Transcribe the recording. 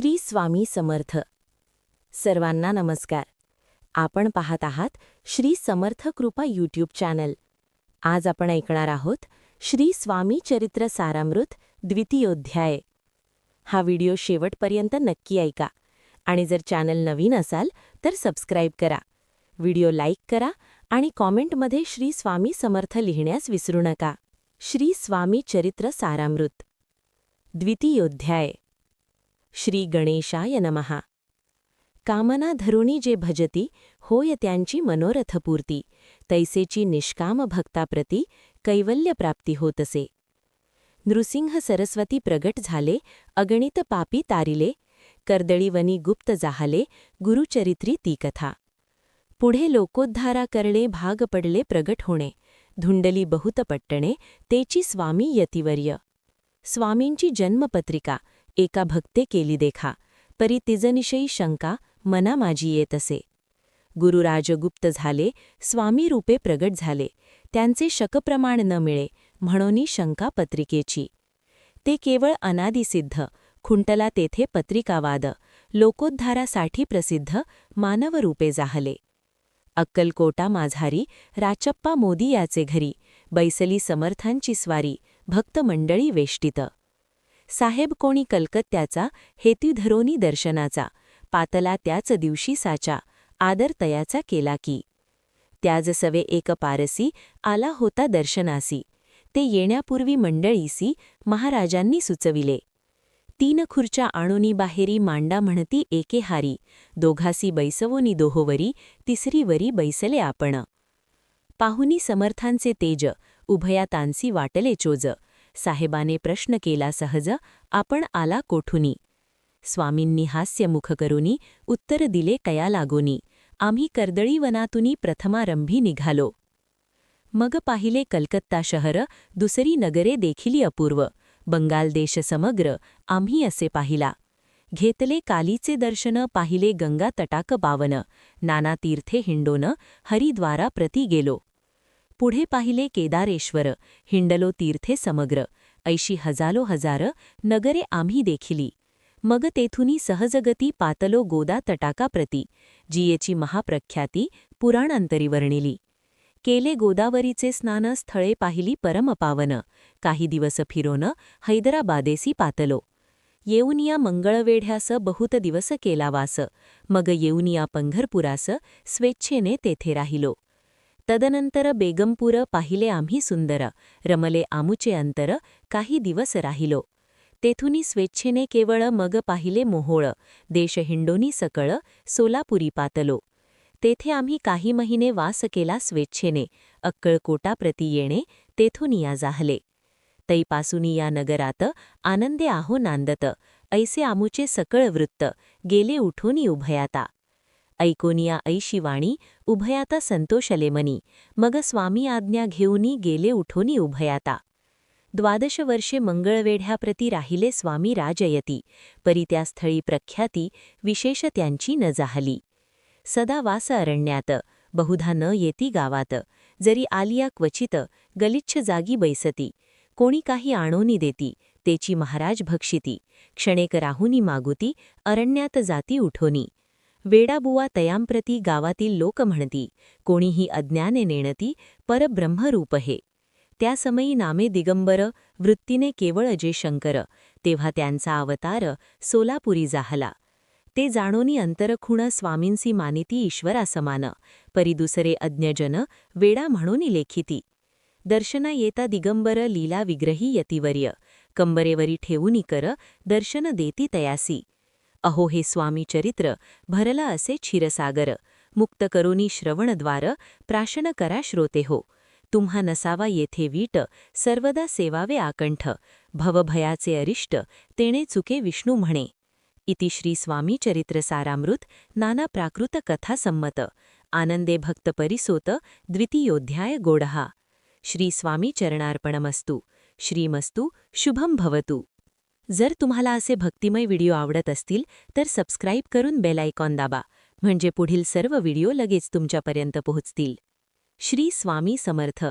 श्री स्वामी समर्थ. सर्वांना नमस्कार. आपण पाहत आहात श्री समर्थ कृपा यूट्यूब चॅनल आज आपण ऐकणार आहोत श्री स्वामी चरित्र सारामृत द्वितीयोध्याय. हा व्हिडिओ शेवटपर्यंत नक्की ऐका आणि जर चॅनल नवीन असाल तर सबस्क्राईब करा. व्हिडिओ लाईक करा आणि कॉमेंटमध्ये श्री स्वामी समर्थ लिहिण्यास विसरू नका. श्री स्वामी चरित्र सारामृत. द्वितीयोध्याय. श्री गणेशाय नमहा कामना धरुणी जे भजती होय त्यांची मनोरथपूर्ती. तैसेची निष्काम भक्ताप्रती कैवल्यप्राप्ती होतसे. नृसिंह सरस्वती प्रगट झाले अगणित पापी तारिले. कर्दळीवनी गुप्त जाहले गुरुचरित्री ती कथा. पुढे लोकोद्धारा करणे भाग पडले प्रगट होणे. धुंडली बहुत पट्टणे तेची स्वामी यतिवर्य. स्वामींची जन्मपत्रिका एका भक्ते केली देखा. परी तिजनिशयी शंका मना माझी येत असे. गुरुराजगुप्त झाले स्वामी रूपे प्रगट झाले. त्यांचे शकप्रमाण न मिळे म्हणून शंका पत्रिकेची. ते केवळ अनादिसिद्ध खुंटला तेथे पत्रिकावाद लोकोद्धारासाठी प्रसिद्ध मानवरूपे जाहले. अक्कलकोटा माझारी राचप्पा मोदी याचे घरी बैसली समर्थांची स्वारी भक्तमंडळी वेष्टित. साहेब कोणी कलकत्त्याचा हेती धरोनी दर्शनाचा पातला त्याच दिवशी साचा आदर तयाचा केला की. त्याज सवे एक पारसी आला होता दर्शनासी. ते येण्यापूर्वी मंडळीसी महाराजांनी सुचविले. तीन खुर्च्या आणोनी बाहेरी मांडा म्हणती एके हारी दोघासी बैसवोनी दोहोवरी तिसरीवरी बैसले आपण. पाहुनी समर्थांचे तेज उभया तांसी वाटले चोज. साहेबाने प्रश्न केला सहज आपण आला कोठुनी? स्वामींनी हास्यमुख करुनी उत्तर दिले कया लागोनी? आम्ही कर्दळीवनातुनी प्रथमारंभी निघालो. मग पाहिले कलकत्ता शहर दुसरी नगरे देखिली अपूर्व. बंगाल देश समग्र आम्ही असे पाहिला. घेतले कालीचे दर्शन पाहिले गंगा तटाक बावन. नाना तीर्थे हिंडोन हरिद्वारा प्रती गेलो. पुढे पाहिले केदारेश्वर हिंडलो तीर्थे समग्र ऐशी हजालो हजार नगरे आम्ही देखिली. मग तेथुनी सहजगती पातलो गोदा तटाका प्रती जियेची महाप्रख्याती पुराणांतरी वर्णिली. केले गोदावरीचे स्नान स्थळे पाहिली परमपावन काही दिवस फिरोन हैदराबादेसी पातलो. येऊनिया मंगळवेढ्यास बहुत दिवस केलावास मग येऊनिया पंघरपुरास स्वेच्छेने तेथे राहिलो. तदनंतर बेगमपुर पाहिले आम्ही सुंदर. रमले आमुचे अंतर काही दिवस राहिलो. तेथुनी स्वेच्छेने केवळ मग पाहिले मोहोळ. देश हिंडोनी सकळ सोलापुरी पातलो. तेथे आम्ही काही महिने वास केला स्वेच्छेने. अक्कळकोटाप्रती येणे तेथून या जाहले. तैपासूनी या नगरात आनंदे आहो नांदत. ऐसे आमुचे सकळ वृत्त. गेले उठोनी उभयाता. ऐकोनिया ऐशी वाणी उभयाता संतोषले मनी मग स्वामी आज्ञा घेऊनी गेले उठोनी उभयाता. द्वादश वर्षे मंगळवेढ्याप्रती राहिले स्वामी राजयती परी त्या स्थळी प्रख्याती विशेष त्यांची न जाहली. सदा वास अरण्यात बहुधा न येती गावात जरी आलिया क्वचित गलिच्छ जागी बैसती कोणी काही आणोनी देती तेची महाराज भक्षिती क्षणेक राहुनी मागुती अरण्यात जाती उठोनी. वेडाबुवा तयांप्रती गावातील लोक म्हणती कोणीही अज्ञाने नेणती परब्रह्मरूप हे. त्यासमयी नामे दिगंबर वृत्तीने केवळ अजय शंकर तेव्हा त्यांचा अवतार सोलापुरी जाहला. ते जाणोनी अंतरखुण स्वामींसी मानिती ईश्वरासमान. परी दुसरे अज्ञजन वेडा म्हणून लेखिती. दर्शना येता दिगंबर लीला विग्रही यतिवर्य. कंबरेवरी ठेवूनी कर दर्शन देती तयासी. अहो हे स्वामी चरित्र भरला असे क्षीरसागर. मुक्त करोनी श्रवणद्वार प्राशन करा श्रोते हो. तुम्हा नसावा येथे वीट सर्वदा सेवावे आकंठ. भवभयाचे अरिष्ट तेणे चुके विष्णू म्हणे. इति श्री स्वामी चरित्र सारामृत नाना प्राकृत कथा संमत. आनंदे भक्त परिसोत द्वितीयोध्याय गोडहा. श्री स्वामी चरणार्पणमस्तु. श्रीमस्तु शुभम भवतु. जर तुम्हाला असे भक्तिमय व्हिडिओ आवडत असतील तर सबस्क्राईब करून बेल आयकॉन दाबा म्हणजे पुढील सर्व व्हिडिओ लगेच तुमच्यापर्यंत पोहोचतील. श्री स्वामी समर्थ.